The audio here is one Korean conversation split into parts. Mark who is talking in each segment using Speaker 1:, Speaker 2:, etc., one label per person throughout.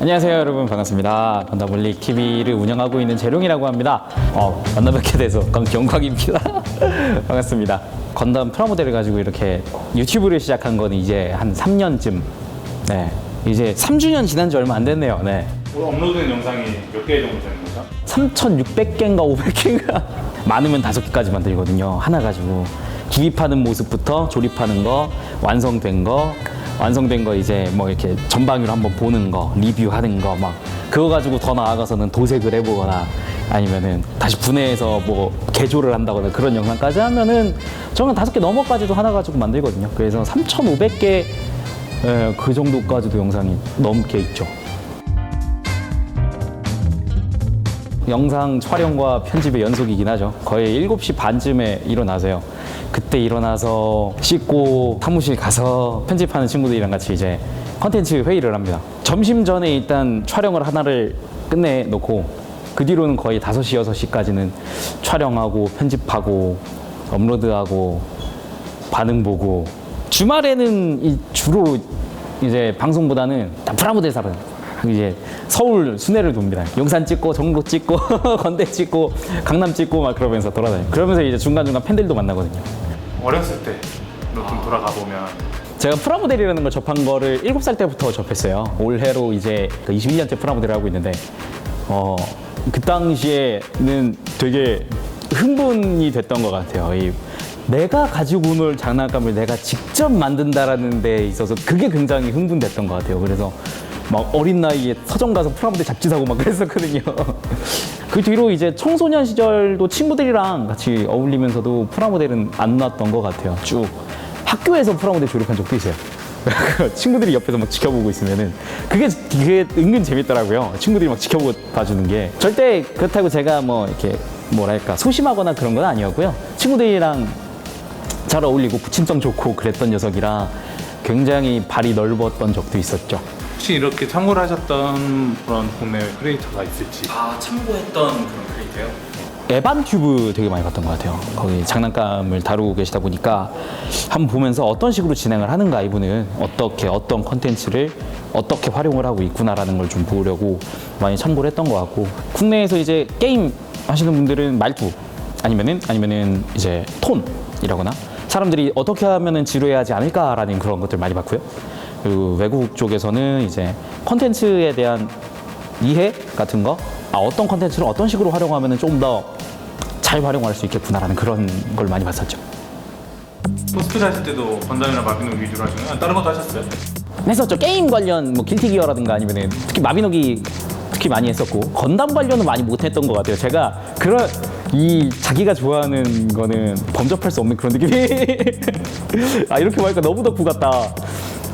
Speaker 1: 안녕하세요 여러분. 반갑습니다. 건담올릭 TV를 운영하고 있는 재룡이라고 합니다. 어, 만나 뵙게 돼서 감- 영광입니다. 반갑습니다. 건담 프라모델을 가지고 이렇게 유튜브를 시작한 거는 이제 한 3년쯤. 네 이제 3주년 지난 지 얼마 안 됐네요. 네.
Speaker 2: 오늘 업로드된 영상이 몇 개 정도 되는 거죠?
Speaker 1: 3,600개인가 500개인가? 많으면 다섯 개까지 만들거든요. 하나 가지고. 구입하는 모습부터 조립하는 거, 완성된 거, 완성된 거 이제 뭐 이렇게 전방위로 한번 보는 거, 리뷰하는 거 막 그거 가지고 더 나아가서는 도색을 해보거나 아니면은 다시 분해해서 뭐 개조를 한다거나 그런 영상까지 하면은 저는 다섯 개 넘어까지도 하나 가지고 만들거든요. 그래서 3,500개 예, 그 정도까지도 영상이 넘게 있죠. 영상 촬영과 편집의 연속이긴 하죠. 거의 7시 반쯤에 일어나세요. 그때 일어나서 씻고 사무실 가서 편집하는 친구들이랑 같이 이제 컨텐츠 회의를 합니다. 점심 전에 일단 촬영을 하나를 끝내놓고 그 뒤로는 거의 5시, 6시까지는 촬영하고 편집하고 업로드하고 반응 보고 주말에는 이 주로 이제 방송보다는 다 프라모델 사는 이제 서울 순회를 돕니다. 용산 찍고 정로 찍고 건대 찍고 강남 찍고 막 그러면서 돌아다녀요. 그러면서 이제 중간중간 팬들도 만나거든요.
Speaker 2: 어렸을 때로 좀 돌아가 보면
Speaker 1: 제가 프라모델이라는 걸 접한 거를 7살 때부터 접했어요. 올해로 이제 그 21년째 프라모델을 하고 있는데 어, 그 당시에는 되게 흥분이 됐던 것 같아요. 이 내가 가지고 올 장난감을 내가 직접 만든다라는 데 있어서 그게 굉장히 흥분됐던 것 같아요. 그래서 막 어린 나이에 서점 가서 프라모델 잡지 사고 막 그랬었거든요. 그 뒤로 이제 청소년 시절도 친구들이랑 같이 어울리면서도 프라모델은 안 놨던 것 같아요. 쭉 학교에서 프라모델 조립한 적도 있어요. 친구들이 옆에서 막 지켜보고 있으면은 그게 그게 은근 재밌더라고요. 친구들이 막 지켜보고 봐주는 게 절대 그렇다고 제가 뭐 이렇게 뭐랄까 소심하거나 그런 건 아니었고요. 친구들이랑 잘 어울리고 부침성 좋고 그랬던 녀석이라 굉장히 발이 넓었던 적도 있었죠.
Speaker 2: 혹시 이렇게 참고를 하셨던 그런 국내 크리에이터가 있을지
Speaker 1: 아 참고했던 그런 크리에이터요? 에반 튜브 되게 많이 봤던 것 같아요. 거기 장난감을 다루고 계시다 보니까 한번 보면서 어떤 식으로 진행을 하는가 이분은 어떻게 어떤 컨텐츠를 어떻게 활용을 하고 있구나라는 걸 좀 보려고 많이 참고를 했던 것 같고 국내에서 이제 게임 하시는 분들은 말투 아니면은 아니면은 이제 톤이라거나 사람들이 어떻게 하면은 지루해하지 않을까라는 그런 것들 많이 봤고요. 그리고 외국 쪽에서는 이제 컨텐츠에 대한 이해 같은 거, 아, 어떤 컨텐츠를 어떤 식으로 활용하면 좀더잘 활용할 수 있겠구나라는 그런 걸 많이 봤었죠.
Speaker 2: 포스트 하실 때도 건담이나 마비노 위주로 하시나요? 다른 것도 하셨어요?
Speaker 1: 했었죠. 게임 관련 뭐 길티 기어라든가 아니면은 특히 마비노기 특히 많이 했었고 건담 관련은 많이 못했던 것 같아요. 제가 그런 이 자기가 좋아하는 거는 범접할 수 없는 그런 느낌이 아 이렇게 말하니까 너무 덕후 같다.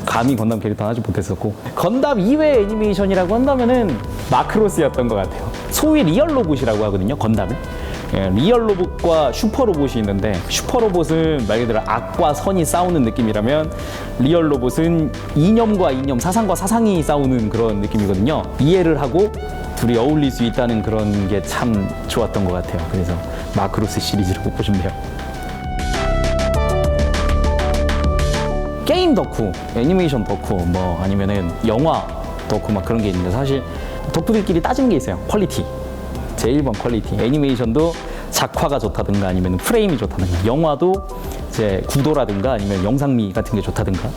Speaker 1: 감히 건담 캐릭터 하지 못했었고 건담 이외 애니메이션이라고 한다면은 마크로스였던 것 같아요. 소위 리얼 로봇이라고 하거든요. 건담을. 예, 리얼 로봇과 슈퍼 로봇이 있는데 슈퍼 로봇은 말 그대로 악과 선이 싸우는 느낌이라면 리얼 로봇은 이념과 이념, 사상과 사상이 싸우는 그런 느낌이거든요. 이해를 하고 둘이 어울릴 수 있다는 그런 게 참 좋았던 것 같아요. 그래서 마크로스 시리즈를 꼽고 싶네요. 게임 덕후, 애니메이션 덕후, 뭐 아니면은 영화 덕후 막 그런 게 있는데 사실 덕후들끼리 따지는 게 있어요. 퀄리티. 제 1번 퀄리티. 애니메이션도 작화가 좋다든가 아니면 프레임이 좋다든가 영화도 이제 구도라든가 아니면 영상미 같은 게 좋다든가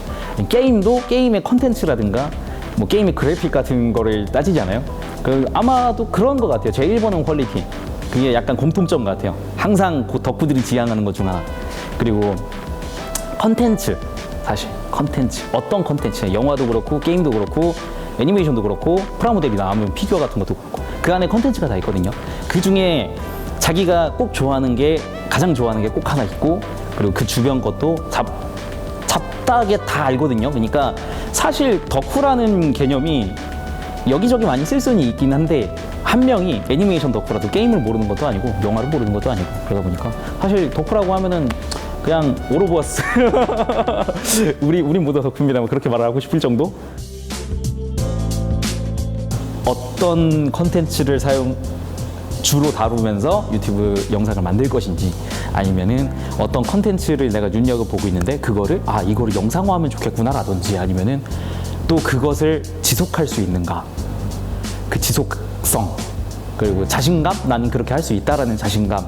Speaker 1: 게임도 게임의 컨텐츠라든가 뭐 게임의 그래픽 같은 거를 따지잖아요. 그 아마도 그런 것 같아요. 제 1번은 퀄리티. 그게 약간 공통점 같아요. 항상 그 덕후들이 지향하는 것 중 하나. 그리고 컨텐츠 사실 컨텐츠 어떤 컨텐츠 영화도 그렇고 게임도 그렇고 애니메이션도 그렇고 프라모델이나 아니면 피규어 같은 것도 그렇고. 그 안에 컨텐츠가 다 있거든요. 그 중에 자기가 꼭 좋아하는 게 가장 좋아하는 게 꼭 하나 있고 그리고 그 주변 것도 잡 잡다하게 다 알거든요. 그러니까 사실 덕후라는 개념이 여기저기 많이 쓸 수는 있긴 한데 한 명이 애니메이션 덕후라도 게임을 모르는 것도 아니고 영화를 모르는 것도 아니고 그러다 보니까 사실 덕후라고 하면은 그냥 오로보아스 우리 우리 모두 덕후입니다. 뭐 그렇게 말을 하고 싶을 정도? 어떤 컨텐츠를 사용 주로 다루면서 유튜브 영상을 만들 것인지 아니면은 어떤 컨텐츠를 내가 눈여겨 보고 있는데 그거를 아 이거를 영상화하면 좋겠구나라든지 아니면은 또 그것을 지속할 수 있는가? 그 지속성. 그리고 자신감? 나는 그렇게 할 수 있다라는 자신감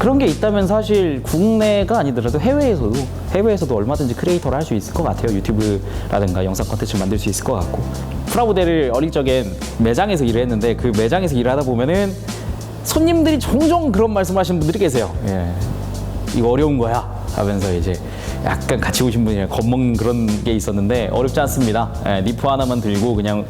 Speaker 1: 그런 게 있다면 사실 국내가 아니더라도 해외에서도 해외에서도 얼마든지 크리에이터를 할 수 있을 것 같아요. 유튜브라든가 영상 콘텐츠를 만들 수 있을 것 같고. 프라모델을 어릴 적엔 매장에서 일을 했는데 그 매장에서 일을 하다 보면은 손님들이 종종 그런 말씀하시는 분들이 계세요. 예. 이거 어려운 거야. 하면서 이제 약간 같이 오신 분이 겁먹는 그런 게 있었는데 어렵지 않습니다. 예, 니프 하나만 들고 그냥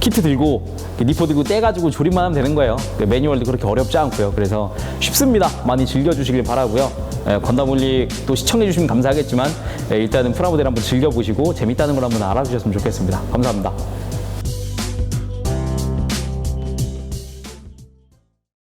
Speaker 1: 키트 들고 니포 들고 떼가지고 조립만 하면 되는 거예요. 그 매뉴얼도 그렇게 어렵지 않고요. 그래서 쉽습니다. 많이 즐겨주시길 바라고요. 예, 건담올리 또 시청해주시면 감사하겠지만 예, 일단은 프라모델 한번 즐겨보시고 재밌다는 걸 한번 알아주셨으면 좋겠습니다. 감사합니다.